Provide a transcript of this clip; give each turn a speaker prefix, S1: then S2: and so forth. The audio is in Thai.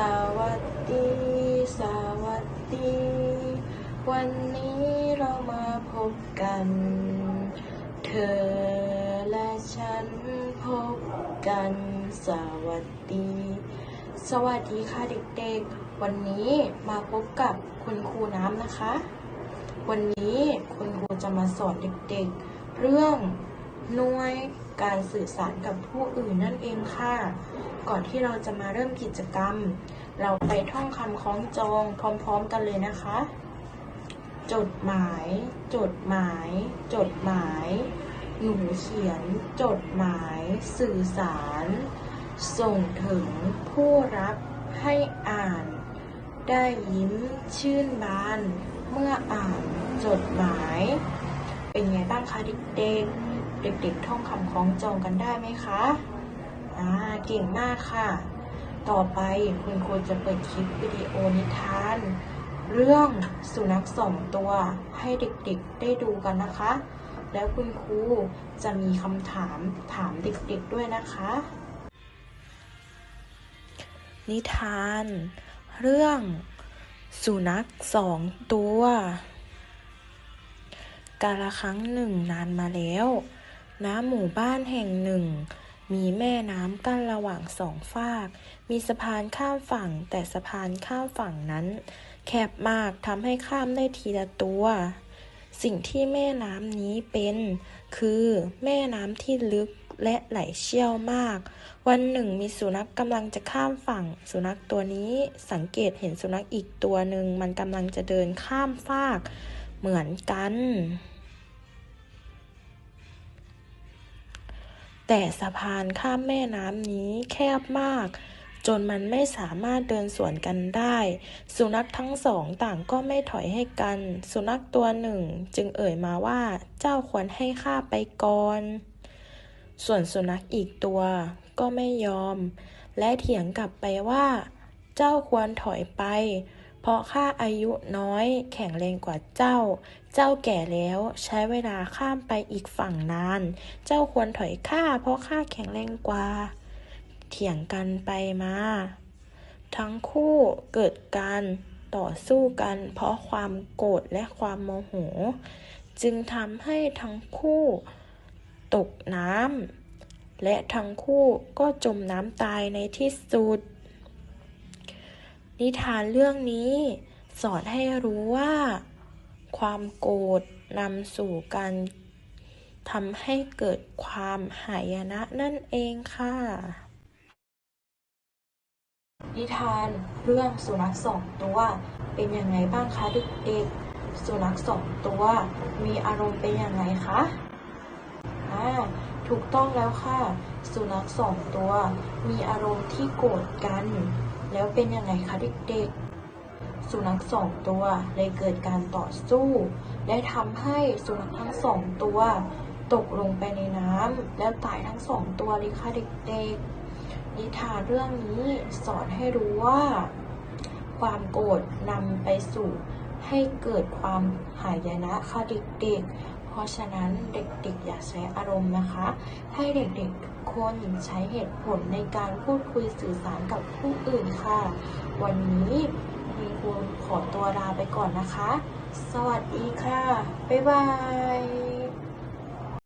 S1: สวัสดี สวัสดี วันนี้เรามาพบกัน เธอและฉันพบกัน สวัสดี สวัสดีค่ะเด็กๆ วันนี้มาพบกับคุณครูน้ำนะคะ วันนี้คุณครูจะมาสอนเด็กๆ เรื่อง หน่วยการสื่อสารกับผู้อื่นนั่นเองค่ะ ก่อนที่เราจะมาเริ่มกิจกรรม เราไปท่องคำคล้องจองพร้อมๆกันเลยนะคะ จดหมาย จดหมาย จดหมาย หนูเขียน จดหมาย สื่อสาร ส่งถึงผู้รับให้อ่าน ได้ยิ้มชื่นบาน เมื่ออ่านจดหมาย เป็นไงบ้างคะเด็กๆ เด็กๆ ท่องคำคล้องจองกันได้ไหมคะ อ่า เก่งมากค่ะ ต่อไปคุณครูจะเปิดคลิปวิดีโอนิทาน เรื่องสุนัขสองตัวให้เด็กๆ ได้ดูกันนะคะ แล้วคุณครูจะมีคำถามถามเด็กๆ ด้วยนะคะ นิทาน เรื่องสุนัขสองตัวกาละครั้งหนึ่งนานมาแล้ว ณหมู่บ้านแห่งหนึ่ง มีแม่น้ำกั้นระหว่างสองฝาก มีสะพานข้ามฝั่ง แต่สะพานข้ามฝั่งนั้น แคบมากทำให้ข้ามได้ทีละตัว สิ่งที่แม่น้ำนี้เป็น คือแม่น้ำที่ลึกและไหลเชี่ยวมาก วันหนึ่งมีสุนัขกำลังจะข้ามฝั่ง สุนัขตัวนี้สังเกตเห็นสุนัขอีกตัวหนึ่งมันกำลังจะเดินข้ามฟาก เหมือนกัน แต่สะพานข้ามแม่น้ำนี้แคบมาก จนมันไม่สามารถเดินสวนกันได้ สุนัขทั้งสองต่างก็ไม่ถอยให้กัน สุนัขตัวหนึ่งจึงเอ่ยมาว่าเจ้าควรให้ข้าไปก่อน ส่วนสุนัขอีกตัวก็ไม่ยอม และเถียงกลับไปว่า เจ้าควรถอยไป เพราะข้าอายุน้อยแข็งแรงกว่าเจ้า เจ้าแก่แล้วใช้เวลาข้ามไปอีกฝั่งนาน เจ้าควรถอยข้าเพราะข้าแข็งแรงกว่า เถียงกันไปมา ทั้งคู่เกิดการต่อสู้กันเพราะความโกรธและความโมโห จึงทำให้ทั้งคู่ตกน้ำและทั้งคู่ก็จมน้ำตายในที่สุด นิทานเรื่องนี้ สอนให้รู้ว่า ความโกรธนำสู่การทำให้เกิดความหายนะนั่นเองค่ะ นิทานเรื่องสุนัขสองตัวเป็นยังไงบ้างคะเด็กๆ สุนัขสองตัวมีอารมณ์เป็นยังไงคะอ่าถูกต้องแล้วค่ะ สุนัขสองตัวมีอารมณ์ที่โกรธกัน แล้วเป็นยังไงคะเด็กๆ สุนัขสองตัวเลยเกิดการต่อสู้ และทำให้สุนัขทั้งสองตัว ตกลงไปในน้ำแล้วตายทั้งสองตัวเลยค่ะเด็กๆ นิทานเรื่องนี้สอนให้รู้ว่า ความโกรธนำไปสู่ให้เกิดความหายนะค่ะเด็กๆ เพราะฉะนั้นเด็กๆ ใช้อารมณ์นะคะ ให้เด็กๆทุกคนใช้เหตุผลในการพูดคุยสื่อสารกับผู้อื่นค่ะ วันนี้คุณครูขอตัวลาไปก่อนนะคะ สวัสดีค่ะ บ๊ายบาย